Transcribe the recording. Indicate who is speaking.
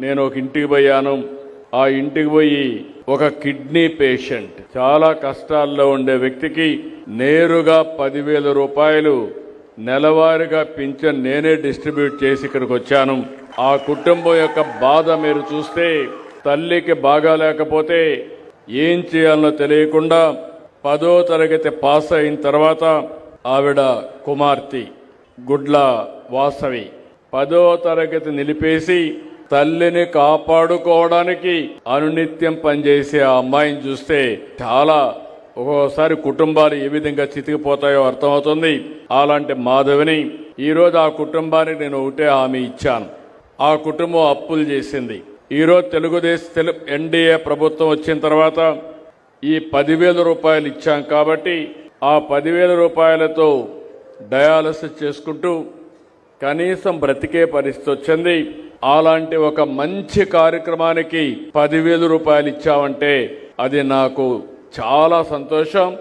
Speaker 1: నేను ఒక ఇంటికి పోయాను. ఆ ఇంటికి పోయి ఒక కిడ్నీ పేషెంట్. చాలా కష్టాల్లో ఉండే వ్యక్తికి నేరుగా పదివేల రూపాయలు నెలవారీగా పింఛన్ నేనే డిస్ట్రిబ్యూట్ చేసి ఇక్కడికి వచ్చాను. ఆ కుటుంబం యొక్క బాధ మీరు చూస్తే తల్లికి బాగా లేకపోతే ఏం చేయాలనో తెలియకుండా పదో తరగతి పాస్ అయిన తర్వాత ఆవిడ కుమార్తె గుడ్ల వాసవి పదో తరగతి నిలిపేసి తల్లిని కాపాడుకోవడానికి అనునిత్యం పనిచేసే ఆ అమ్మాయిని చూస్తే చాలా ఒక్కోసారి కుటుంబాలు ఏ విధంగా చితికిపోతాయో అర్థమవుతుంది. అలాంటి మాధవిని ఈరోజు ఆ కుటుంబానికి నేను ఒకటే హామీ ఇచ్చాను. ఆ కుటుంబం అప్పులు చేసింది. ఈరోజు తెలుగుదేశం తెలు ఎన్డీఏ ప్రభుత్వం వచ్చిన తర్వాత ఈ పదివేల రూపాయలు ఇచ్చాం కాబట్టి ఆ పదివేల రూపాయలతో డయాలసిస్ చేసుకుంటూ కనీసం బ్రతికే పరిస్థితి వచ్చింది. అలాంటి ఒక మంచి కార్యక్రమానికి పదివేల రూపాయలు ఇచ్చామంటే అది నాకు చాలా సంతోషం.